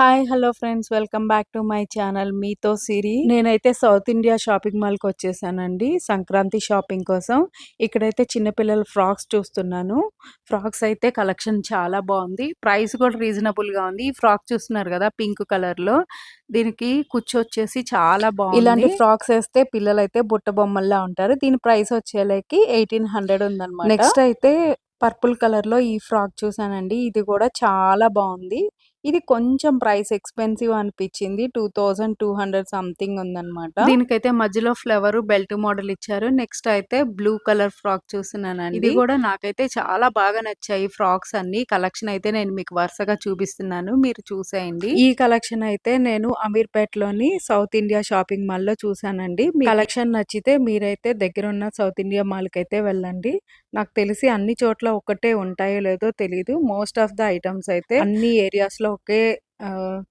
Hi hello friends welcome back to my channel మీతో సిరి నేనైతే south India shopping మాల్కి వచ్చేసానండి సంక్రాంతి షాపింగ్ కోసం. ఇక్కడైతే చిన్నపిల్లల ఫ్రాక్స్ చూస్తున్నాను. ఫ్రాక్స్ అయితే కలెక్షన్ చాలా బాగుంది. ప్రైస్ కూడా రీజనబుల్గా ఉంది. ఈ ఫ్రాక్ చూస్తున్నారు కదా పింక్ కలర్లో దీనికి కుచ్చు వచ్చేసి చాలా బాగుంది. ఇలాంటి ఫ్రాక్స్ వేస్తే పిల్లలు అయితే బుట్ట బొమ్మల్లా ఉంటారు. దీని ప్రైస్ వచ్చేలకి ఎయిటీన్ హండ్రెడ్ ఉందన్నమాట. నెక్స్ట్ అయితే పర్పుల్ కలర్లో ఈ ఫ్రాక్ చూసానండి. ఇది కూడా చాలా బాగుంది. ఇది కొంచెం ప్రైస్ ఎక్స్పెన్సివ్ అనిపించింది two thousand two hundred something ఉందన్నమాట. దీనికైతే మధ్యలో ఫ్లవర్ బెల్ట్ మోడల్ ఇచ్చారు. నెక్స్ట్ అయితే బ్లూ కలర్ ఫ్రాక్ చూస్తున్నానండి ఇది? కూడా నాకైతే చాలా బాగా నచ్చాయి ఫ్రాక్స్ అన్ని. కలెక్షన్ అయితే నేను మీకు వరుసగా చూపిస్తున్నాను. మీరు చూసేయండి. ఈ కలెక్షన్ అయితే నేను అమీర్పేట్లోని సౌత్ ఇండియా షాపింగ్ మాల్లో చూసానండి. మీ కలెక్షన్ నచ్చితే మీరైతే దగ్గర ఉన్న సౌత్ ఇండియా మాల్కి అయితే వెళ్ళండి. నాకు తెలిసి అన్ని చోట్ల ఒకటే ఉంటాయో లేదో తెలియదు మోస్ట్ ఆఫ్ ద ఐటమ్స్ అయితే అన్ని ఏరియాస్లో ఒకే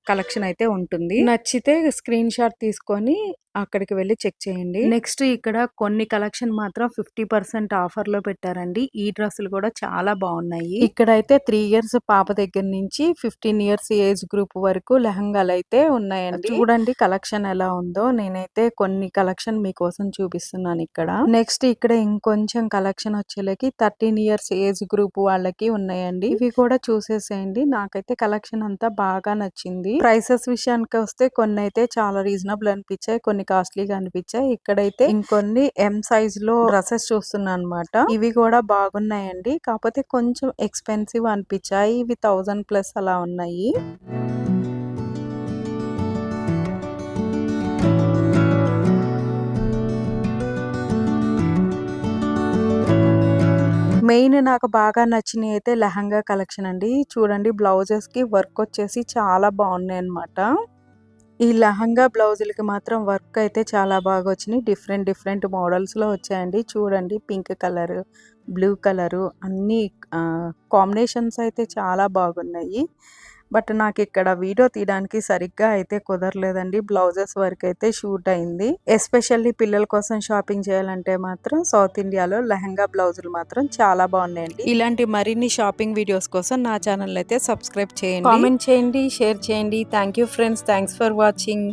కలెక్షన్ అయితే ఉంటుంది. నచ్చితే స్క్రీన్ షాట్ తీసుకొని అక్కడికి వెళ్ళి చెక్ చేయండి. నెక్స్ట్ ఇక్కడ కొన్ని కలెక్షన్ మాత్రం ఫిఫ్టీ పర్సెంట్ ఆఫర్లో పెట్టారండి. ఈ డ్రెస్సులు కూడా చాలా బాగున్నాయి. ఇక్కడైతే త్రీ ఇయర్స్ పాప దగ్గర నుంచి ఫిఫ్టీన్ ఇయర్స్ ఏజ్ గ్రూప్ వరకు లెహంగాలు అయితే ఉన్నాయండి. చూడండి కలెక్షన్ ఎలా ఉందో. నేనైతే కొన్ని కలెక్షన్ మీకోసం చూపిస్తున్నాను ఇక్కడ. నెక్స్ట్ ఇక్కడ ఇంకొంచెం కలెక్షన్ వచ్చేలకి థర్టీన్ ఇయర్స్ ఏజ్ గ్రూప్ వాళ్ళకి ఉన్నాయండి. ఇవి కూడా చూసేసేయండి. నాకైతే కలెక్షన్ అంతా బాగా నచ్చింది. ప్రైసెస్ విషయానికి వస్తే కొన్ని అయితే చాలా రీజనబుల్ అనిపించాయి. కొన్ని కాస్ట్లీగా అనిపించాయి. ఇక్కడైతే ఇంకొన్ని ఎం సైజ్లో డ్రెస్సెస్ చూస్తున్నాను అనమాట ఇవి కూడా బాగున్నాయండి. కాకపోతే కొంచెం ఎక్స్పెన్సివ్ అనిపించాయి. ఇవి థౌజండ్ ప్లస్ అలా ఉన్నాయి. మెయిన్ నాకు బాగా నచ్చినవి అయితే లెహంగా కలెక్షన్ అండి. చూడండి బ్లౌజెస్కి వర్క్ వచ్చేసి చాలా బాగున్నాయి అనమాట ఈ లహంగా బ్లౌజులకి మాత్రం వర్క్ అయితే చాలా బాగా వచ్చినాయి. డిఫరెంట్ డిఫరెంట్ మోడల్స్లో వచ్చాయండి. చూడండి పింక్ కలర్ బ్లూ కలరు అన్ని కాంబినేషన్స్ అయితే చాలా బాగున్నాయి. బట్ నాకు ఇక్కడ వీడియో తీయడానికి సరిగ్గా అయితే కుదరలేదండి. బ్లౌజెస్ వరకు అయితే షూట్ అయింది. ఎస్పెషల్లీ పిల్లల కోసం షాపింగ్ చేయాలంటే మాత్రం సౌత్ ఇండియాలో లెహంగా బ్లౌజులు మాత్రం చాలా బాగున్నాయండి. ఇలాంటి మరిన్ని షాపింగ్ వీడియోస్ కోసం నా ఛానల్ అయితే సబ్స్క్రైబ్ చేయండి. కామెంట్ చేయండి షేర్ చేయండి. Thank you friends. Thanks for watching.